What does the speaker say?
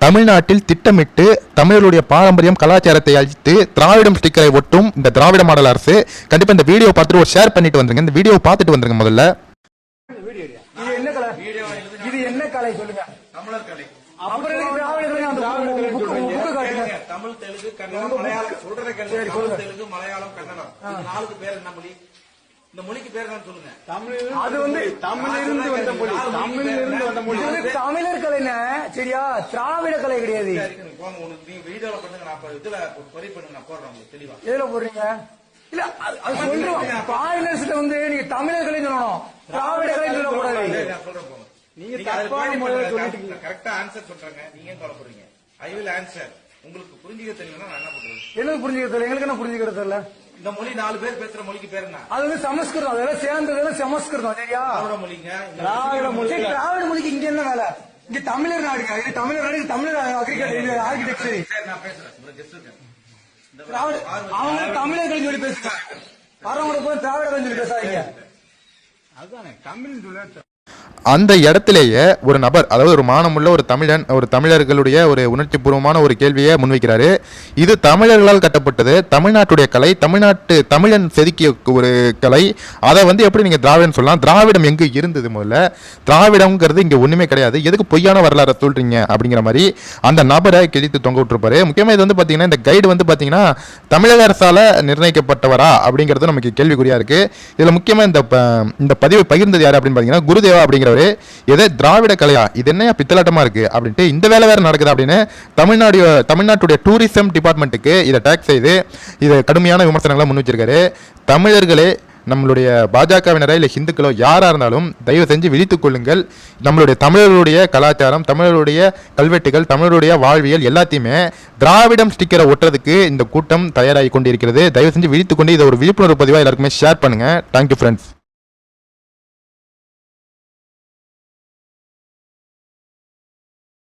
தமிழ்நாட்டில் திட்டமிட்டு தமிழர்களுடைய பாரம்பரியம் கலாச்சாரத்தை அழித்து திராவிடம் ஸ்டிக்கரை ஒட்டும் இந்த திராவிட மாடல் அரசு. கண்டிப்பா இந்த வீடியோ பார்த்துட்டு ஒரு ஷேர் பண்ணிட்டு வந்துருங்க. இந்த வீடியோ பார்த்துட்டு வந்துருங்க முதல்ல. இது என்ன கலை? சொல்லுங்க? தமிழர் கலை. தமிழ் தெலுங்கு கன்னடம் மலையாளம். சொல்றத கேளுங்க. தமிழ் தெலுங்கு மலையாளம் கன்னடம். நாலுக்கு பேர் என்ன மொழி? இந்த மொழிக்கு பேர் என்ன சொல்லுங்க. அது வந்து தமிழிலிருந்து வந்த மொழி. தமிழிலிருந்து வந்த இது வந்து தமிழர் கலைங்க சரியா? திராவிட கலை கிடையாது. போங்க உனக்கு நீங்க வீடியோல பண்ணுங்க நான் இதுல பொறி பண்ணுங்க நான் போடுறேன் உங்களுக்கு தெளிவா. எதுல போடுறீங்க? இல்ல அது- சொல்றோம். வந்து நீங்க தமிழர் கலை சொல்லணும். திராவிட கலை சொல்லக்கூடாது. நீங்க தப்பான முறையில கரெக்டா ஆன்சர் சொல்றாங்க. நீங்க ஏன் கவலைப்படுறீங்க? ஐ வில் ஆன்சர் உங்களுக்கு புரிஞ்சுக்க தெரியலன்னா நான் என்ன பண்றது? எனக்கு புரிஞ்சுக்கிறது தெரியல? எங்களுக்கு என்ன புரிஞ்சுக்கிறது தெரியல? இந்த மொழி நாலு பேர் பேசுற மொழிக்கு பேர் என்ன? அது வந்து சமஸ்கிருதம். அதெல்லாம் சேர்ந்ததெல்லாம் சமஸ்கிருதம். சரியா? திராவிட மொழிங்க திராவிட மொழி திராவிட மொழிக்கு இங்க என்ன வேலை? இங்க தமிழர் நாடுங்க இது தமிழர் நாடு தமிழர் அக்ரிகல்ச்சர் ஆர்கிடெக்சர் சரி நான் பேசுறேன். அவங்க தமிழர்கள் சொல்லி பேசுங்க வரவங்க போய் திராவிடர்கள் சொல்லி பேசாதீங்க. அந்த இடத்திலேயே ஒரு நபர் அதாவது ஒரு மானமுள்ள ஒரு தமிழன் ஒரு தமிழர்களுடைய ஒரு உணர்ச்சி பூர்வமான ஒரு கேள்வியை முன்வைக்கிறாரு. இது தமிழர்களால் கட்டப்பட்டது. தமிழ்நாட்டுடைய கலை தமிழ்நாட்டு தமிழன் செதுக்கிய ஒரு கலை. அதை வந்து எப்படி நீங்கள் திராவிடம் சொல்லலாம்? திராவிடம் எங்கு இருந்தது முதல்ல? திராவிடம்ங்கிறது இங்கே ஒன்றுமே கிடையாது. எதுக்கு பொய்யான வரலாறை சொல்கிறீங்க அப்படிங்கிற மாதிரி அந்த நபரை கிழித்து தொங்க விட்டுருப்பாரு. முக்கியமாக இது வந்து பார்த்தீங்கன்னா இந்த கைடு வந்து பார்த்தீங்கன்னா தமிழக அரசால் நிர்ணயிக்கப்பட்டவரா? அப்படிங்கிறது நமக்கு கேள்விக்குறியாக இருக்குது இதில் முக்கியமாக இந்த ப- இந்த பதிவை பகிர்ந்தது யார் அப்படின்னு பார்த்தீங்கன்னா குருதேவா அப்படிங்கிறவர். எதை திராவிட கலையா? இது என்ன பித்தலாட்டமாக இருக்குது அப்படின்ட்டு இந்த வேலை வேறு நடக்குது? அப்படின்னு தமிழ்நாடு தமிழ்நாட்டுடைய டூரிசம் டிபார்ட்மெண்ட்டுக்கு இதை டேக்ஸ் செய்து இதை கடுமையான விமர்சனங்களை முன் வச்சிருக்காரு. தமிழர்களே நம்மளுடைய பாஜகவினரோ இல்லை ஹிந்துக்களோ யாராக இருந்தாலும் தயவு செஞ்சு விழித்துக் கொள்ளுங்கள். நம்மளுடைய தமிழர்களுடைய கலாச்சாரம் தமிழருடைய கல்வெட்டுகள் தமிழருடைய வாழ்வியல் எல்லாத்தையுமே திராவிடம் ஸ்டிக்கரை ஒட்டுறதுக்கு இந்த கூட்டம் தயாராகி கொண்டிருக்கிறது. தயவு செஞ்சு விழித்துக் கொண்டு இதை ஒரு விழிப்புணர்வு பதிவாக எல்லாருக்குமே ஷேர் பண்ணுங்கள் தேங்க்யூ ஃப்ரெண்ட்ஸ்